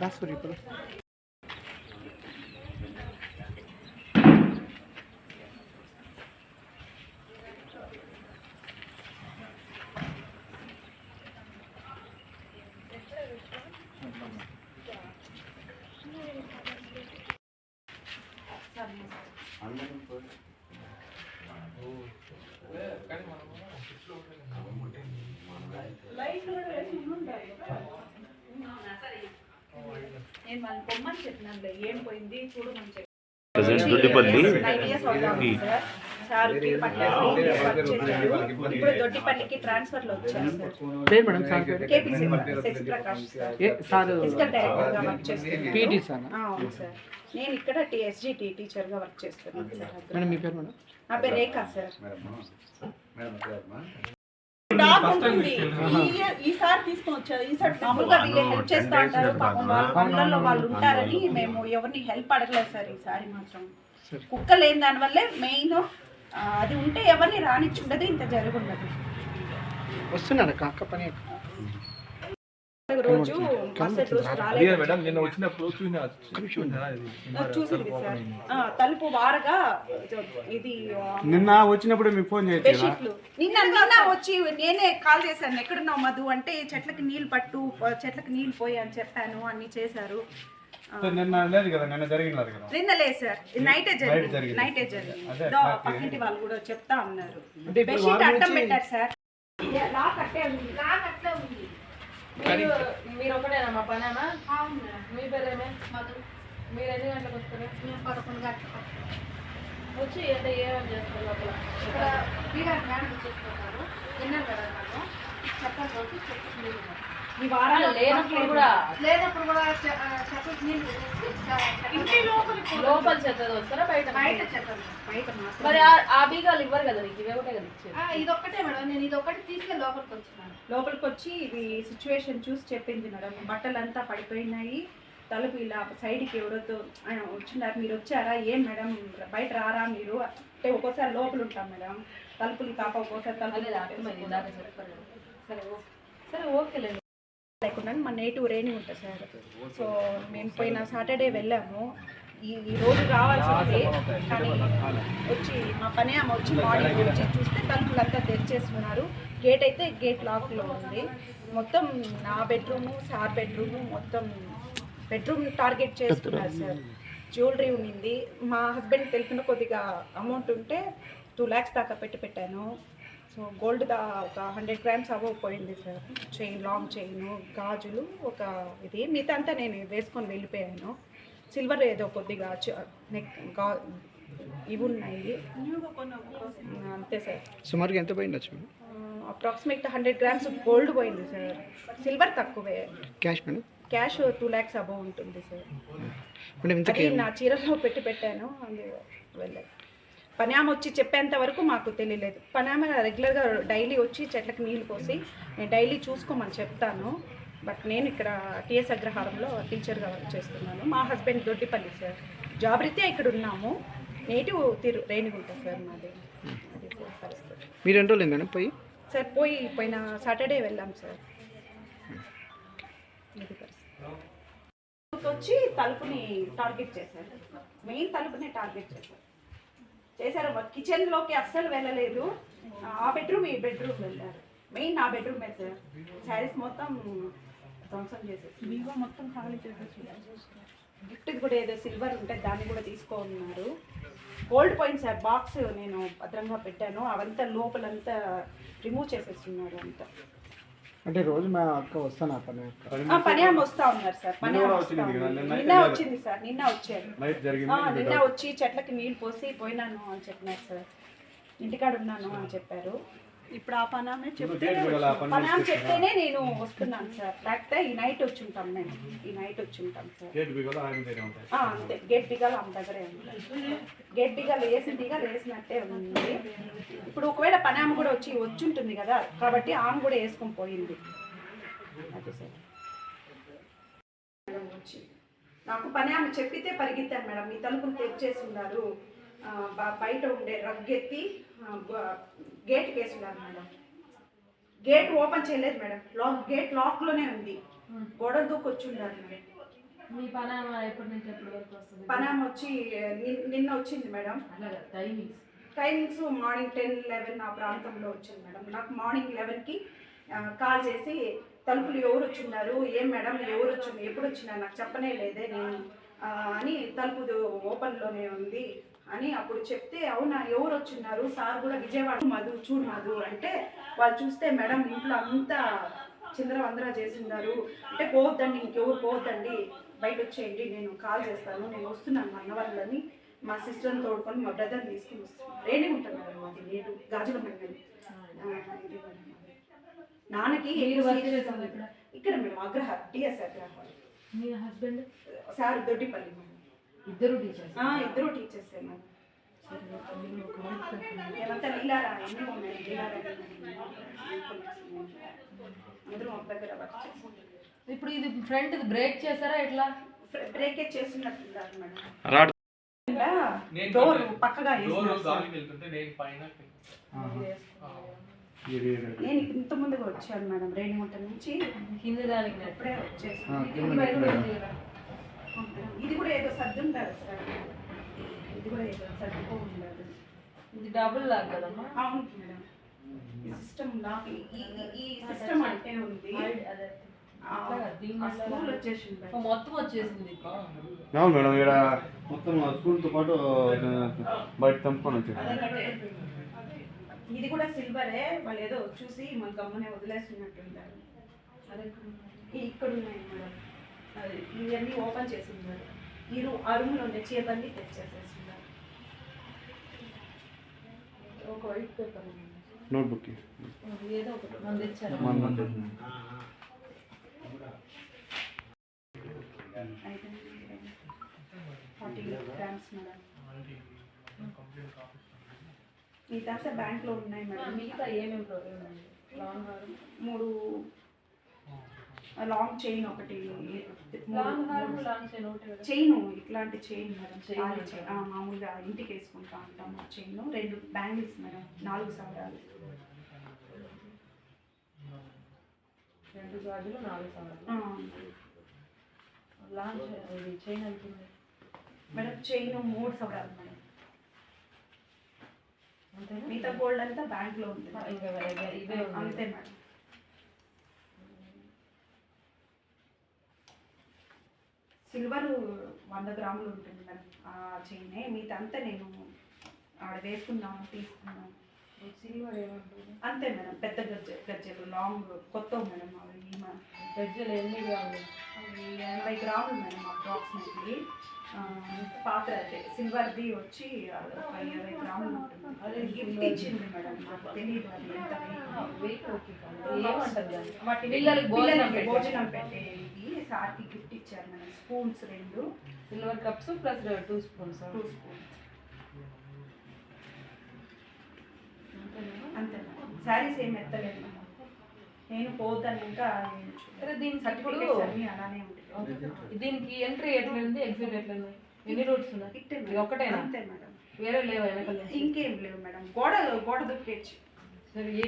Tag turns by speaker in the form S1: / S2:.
S1: కాశ్మీర్ ఇప్పుడు
S2: నేను వాళ్ళని పొమ్మని చెప్పినాను ఏం పోయింది? చూడమని చెప్పి.
S3: ప్రజెంట్ దొడ్డిపల్లి.
S2: ఇప్పుడు దొడ్డిపల్లికి ట్రాన్స్ఫర్లో వచ్చారు సార్
S1: పేరు మేడం సార్ పేరు
S2: కేపీసీ శశి ప్రకాష్ సార్.
S1: ఏ సార్
S2: ఫిజికల్ డైరెక్టర్గా వర్క్ చేస్తున్నాను
S1: పీటీ సార్
S2: ఆ, అవును సార్ నేను ఇక్కడ టీఎస్జీ టీచర్గా వర్క్ చేస్తున్నాను సార్
S1: మేడం మీ పేరు మేడం
S2: నా పేరు రేఖా సార్ ఈసారి తీసుకొని వచ్చారు. ఈసారి మామూలుగా వీళ్ళు హెల్ప్ చేస్తా ఉంటారు. పాపం వాళ్ళ పనులలో వాళ్ళు ఉంటారని మేము ఎవరిని హెల్ప్ అడగలేదు సార్ ఈసారి మాత్రం. కుక్క లేని దానివల్లే మెయిన్ అది ఉంటే ఎవరిని రానిచ్చుండదు ఇంత జరుగుండదు.
S1: వస్తున్నారా కాక పని
S2: రోజు మరుసటి రోజు
S4: అదే
S2: రాలేదు.
S4: మేడం నిన్న వచ్చినప్పుడు చూసిన చూసినారా ఇది?
S2: చూసింది. సార్. ఆ, తలుపు వారగా ఇది ఆ,
S5: నిన్న వచ్చినప్పుడు మీకు ఫోన్ చేయొచ్చు
S2: బెడ్షీట్లు. నిన్న నిన్న వచ్చి నేనే కాల్ చేశాను. ఎక్కడున్నావు మధు? అంటే చెట్లకి నీళ్ళు పట్టు చెట్లకి నీళ్ళు పోయి అని చెప్పాను అన్ని చేశారు.
S5: నిన్న లేదు కదా నిన్న జరిగినది కదా.
S2: నిన్న లేదు సార్. నైటే జరిగింది. నైటే జరిగింది. దో, పక్కింటి వాళ్ళు కూడా చెప్తా ఉన్నారు. బెడ్షీట్ అడ్డం పెట్టారు సార్. లాక్ అట్టే ఉంది
S6: లాక్ అట్లే ఉంది. మీరు మీరు ఒకటేనా మా పనేమా మీ పేరేమే? మీరు ఎన్ని గంటలకు వస్తారు?
S2: మేము పదకొండు గంటలకు
S6: వచ్చి అంటే ఏమేమి చేస్తారు లోపల?
S2: ఇక్కడ చేసుకుంటారు. విన్నారు కదా కాబట్టి చెప్పుకుంటున్నాను ఈ వారాలు
S6: లేనప్పుడు కూడా
S2: లేనప్పుడు కూడా
S6: లోపల చెత్తది వస్తారా బయట
S2: బయట చెప్పండి బయట
S6: మరి ఆ- ఆ బీగాలు ఇవ్వరు కదా నీకు? ఇవే ఒకటే కదా ఇచ్చేది?
S2: ఇది ఒక్కటే మేడం. నేను ఇది ఒకటి తీసుకెళ్ళి లోపలికి వచ్చినాను లోపలికి వచ్చి ఇది సిచ్యువేషన్ చూసి చెప్పింది మేడం. బట్టలంతా పడిపోయినాయి. తలుపు ఇలా సైడ్కి ఎవరితో వచ్చినారు. మీరు వచ్చారా? ఏం మేడం? బయట రారా మీరు? అంటే ఒక్కోసారి లోపల ఉంటాం మేడం. తలుపులు కాప ఒక్కోసారి తలుపులు సరే ఓకే
S6: సరే ఓకేలేండి
S2: లేకుండా మా నేటివ్ రేణి ఉంటుంది సార్. సో మేము పోయిన సాటర్డే వెళ్ళాము. ఈ ఈ రోజు రావాల్సి ఉంది కానీ వచ్చి మా పని ఆమె వచ్చి మార్నింగ్ వచ్చి చూస్తే తలుపులంతా తెరిచేస్తున్నారు గేట్ అయితే గేట్ లాక్లో ఉంది. మొత్తం నా బెడ్రూము సార్ బెడ్రూము మొత్తం బెడ్రూమ్ టార్గెట్ చేస్తున్నారు సార్. జ్యువెలరీ ఉండింది. మా హస్బెండ్ తెలిసిన కొద్దిగా అమౌంట్ ఉంటే టూ ల్యాక్స్ దాకా పెట్టి పెట్టాను. సో గోల్డ్ దా ఒక హండ్రెడ్ గ్రామ్స్ అబవ్ పోయింది సార్. చైన్ లాంగ్ చైన్ గాజులు ఒక ఇది. మిగతా అంతా నేను వేసుకొని వెళ్ళిపోయాను. సిల్వర్ ఏదో కొద్దిగా నెక్గా ఇవి ఉన్నాయి. అంతే సార్.
S1: సుమారుగా ఎంత madam?
S2: Approximate hundred grams gold పోయింది సార్. సిల్వర్ తక్కువే.
S1: Cash madam?
S2: Cash two lakhs above ఉంటుంది సార్. అది నా చీరలో పెట్టి పెట్టాను అది వెళ్ళాను పనామ వచ్చి చెప్పేంత వరకు మాకు తెలియలేదు. పనామ రెగ్యులర్గా డైలీ వచ్చి చెట్లకు నీళ్ళు పోసి నేను డైలీ చూసుకోమని చెప్తాను. బట్ నేను ఇక్కడ టిఎస్ అగ్రహారంలో టీచర్గా వర్క్ చేస్తున్నాను. మా హస్బెండ్ దొడ్డిపల్లి సార్. జాబ్ రీత్యా ఇక్కడ ఉన్నాము. నేటివ్ తిరు రేణిగుంట సార్ మాది. అది సార్ పరిస్థితి.
S1: మీరు ఎన్ని రోజులు మేడం పోయి?
S2: సార్ పోయి పోయిన సాటర్డే వెళ్ళాం సార్. ఇది పరిస్థితి. వచ్చి తలుపుని టార్గెట్ చేశారు. మెయిన్ తలుపుని టార్గెట్ చేశారు. చేశారు. కిచెన్లోకి అస్సలు వెళ్ళలేదు. ఆ బెడ్రూమ్ ఈ బెడ్రూమ్ వెళ్ళారు. మెయిన్ నా బెడ్రూమే సార్. శారీస్ మొత్తం ధ్వంసం చేసేసి. వివో మొత్తం ఖాళీ చేసేసి. గిఫ్ట్ కూడా ఏదో సిల్వర్ ఉంటే దాన్ని కూడా తీసుకోన్నారు గోల్డ్ పాయింట్ సార్ బాక్స్ నేను భద్రంగా పెట్టాను. అవంతా లోపలంతా రిమూవ్ చేసేస్తున్నారు అంతా.
S1: అంటే రోజు మా అక్క వస్తాను ఆ పని
S2: ఆ, పని ఆమె వస్తా ఉన్నారు సార్. పని
S5: నిన్న వచ్చింది
S2: సార్. నిన్న వచ్చారు. ఆ, నిన్న వచ్చి చెట్లకి నీళ్ళు పోసి పోయినాను అని చెప్పినారు సార్. ఇంటికాడ ఉన్నాను అని చెప్పారు. ఇప్పుడు ఆ పనామే చెప్తే పనామ చెప్తేనే నేను వస్తున్నాను సార్. లేకపోతే ఈ నైట్ వచ్చి ఉంటాం మేము ఈ నైట్ వచ్చి ఉంటాం సార్ అంతే. గేట్ బిగాలు ఆమె దగ్గరే ఉంది గేట్ బిగాలు వేసి బిగాలు వేసినట్టే ఉంది. ఇప్పుడు ఒకవేళ పని ఆమె కూడా వచ్చి వచ్చి ఉంటుంది కదా కాబట్టి ఆమె కూడా వేసుకొని పోయింది. అది సార్. వచ్చి నాకు పని ఆమె చెప్పితే పరిగెత్తాను మేడం. మీ తలుపులు తెచ్చేసి ఉన్నారు. బయట ఉండే రగ్గెత్తి గేట్ కేసి ఉన్నారు మేడం. గేట్ ఓపెన్ చేయలేదు మేడం. లాక్ గేట్ లాక్లోనే ఉంది. గోడ దూకొచ్చి ఉన్నారు మేడం.
S6: మీ పనామా ఎప్పటి నుంచి ఎప్పటి వరకు వస్తుంది?
S2: పనామ వచ్చి నిన్- నిన్న వచ్చింది మేడం.
S6: అలాగా timings
S2: timings morning ten eleven ఆ ప్రాంతంలో వచ్చింది మేడం. నాకు మార్నింగ్ లెవెన్కి కాల్ చేసి తలుపులు ఎవరు వచ్చిన్నారు? ఏం మేడం? ఎవరు వచ్చింది ఎప్పుడు వచ్చినా నాకు చెప్పనే లేదే నేను అని తలుపు ఓపెన్లోనే ఉంది. అని అప్పుడు చెప్తే అవునా ఎవరు వచ్చిన్నారు సార్ కూడా విజయవాడ మధు చూడు మధు అంటే వాళ్ళు చూస్తే మేడం ఇంట్లో అంతా చిందరవందర చేసిండారు అంటే పోవద్దండి ఇంకెవరు పోవద్దండి. బయట వచ్చేయండి నేను కాల్ చేస్తాను. నేను వస్తున్నాను మా అన్నవాళ్ళని. మా సిస్టర్ని తోడుకొని మా బ్రదర్ తీసుకుని వస్తున్నాను. రేణి ఉంటాను మేడం అది నేడు గాజుల మండలి. మేడం. నాన్నకి? ఇక్కడ? మేము అగ్రహ టిఎస్ అగ్రహ
S6: మీ హస్బెండ్?
S2: Sir Doddipalli madam.
S6: ఇద్దరు టీచర్స్.
S2: ఆ, ఇద్దరు టీచర్స్
S6: ఇప్పుడు ఇది ఫ్రంట్ బ్రేక్ చేశారా ఎట్లా?
S2: బ్రేకేజ్ చేసినట్టున్నారు మేడం.
S1: రాడ్
S2: డోర్ పక్కగా
S4: నేను
S2: ఇంత ముందుగా వచ్చాను మేడం రేణిగుంట నుంచి.
S6: కింద దానికి నెట్
S2: ఇప్పుడే వచ్చేసాను. ఇది కూడా ఏదో సర్దు ఉంటారు సార్. ఇది కూడా ఏదో సర్దుకో ఉండదు
S6: ఇది డబుల్ లాగ్ కదమ్మా?
S2: అవును మేడం. ఈ సిస్టమ్ నాకు ఈ- సిస్టమ్ అంటే ఉంది.
S6: మొత్తం వచ్చేసింది
S5: అవును మేడం ఇక్కడ మొత్తం స్కూల్తో పాటు బయట తెంపుకొని వచ్చేది
S2: ఇది కూడా సిల్వరే వాళ్ళు ఏదో చూసి మన గమ్మనే వదిలేస్తున్నట్టుంటారు ఇక్కడ ఉన్నాయి మేడం. ఇవన్నీ ఓపెన్ చేసి ఉన్నారు ఈ రూ ఆ రూమ్లో ఉండే చీరలన్నీ తెచ్చేసేస్తున్నారు
S6: ఒక వైట్ పేపర్
S5: నోట్బుక్
S6: ఏదో ఒకటి మనం తెచ్చారు.
S2: Forty grams madam. ఇదంతా బ్యాంక్లో ఉన్నాయి మేడం.
S6: మిగతా ఏమేమి ప్రాబ్లం ఉంది లాంగ్ హార్
S2: మూడు లాంగ్ చైన్ ఒకటి
S6: లాంగ్ హార్ లాంగ్ చైన్ ఒకటి కదా?
S2: చైన్ ఇట్లాంటి చైన్ మేడం మామూలుగా ఇంటికి వేసుకుంటా ఉంటాం ఆ చైన్. రెండు బ్యాంగిల్స్ మేడం నాలుగు సవరాలు.
S6: రెండు గాజులు నాలుగు సవరాలు.
S2: ఆ,
S6: లాంగ్ చైన్ ఇది చైన్ అవుతుంది
S2: మేడం చైన్ మూడు సవరాలు మేడం. మిగతా గోల్డ్ అంతా బ్యాంక్లో ఉంది. అంతే మేడం. సిల్వర్ వంద గ్రాములు ఉంటుంది మేడం ఆ చైన్. అంతా నేను ఆడ వేసుకున్నాను తీసుకున్నాను.
S6: సిల్వర్ ఏమంటుంది?
S2: అంతే మేడం పెద్ద గజ్జె గజ్జెలు లాంగ్ కొత్త మేడం అవి.
S6: గజ్జలు ఎన్ని గ్రాములు?
S2: అవి ఎనభై గ్రాములు మేడం అప్రాక్సిమేట్లీ పాత సిల్వర్ది వచ్చి ఒక ఇరవై గ్రాములు ఉంటుంది. అది గిఫ్ట్ ఇచ్చింది మేడం నాకు తెలియదు అది ఎంత వాటి
S6: పిల్లలకి భోజనం
S2: పిల్లలకి
S6: పెట్టే.
S2: భోజనం పెట్టే ఇది సార్కి గిఫ్ట్ ఇచ్చారు మేడం స్పూన్స్ రెండు.
S6: Silver cups plus two spoons
S2: two spoons అంతే మేడం శారీస్ ఏం ఎత్తలేదు. మేడం నేను పోతాను ఇంకా సర్టిఫికేట్స్ అన్నీ అలానే ఉంటాయి.
S6: దీనికి ఎంట్రీ ఎట్లా ఉంది ఎగ్జిట్ ఎట్లా ఉంది? ఎన్ని రూట్స్ ఉన్నాయి. ఒక్కటేనా?
S2: అంతే మేడం.
S6: వేరే లేవా వెనకాల?
S2: ఇంకేం లేవు మేడం. గోడ గోడ దుక్కేచ్చు.
S6: సరే ఏ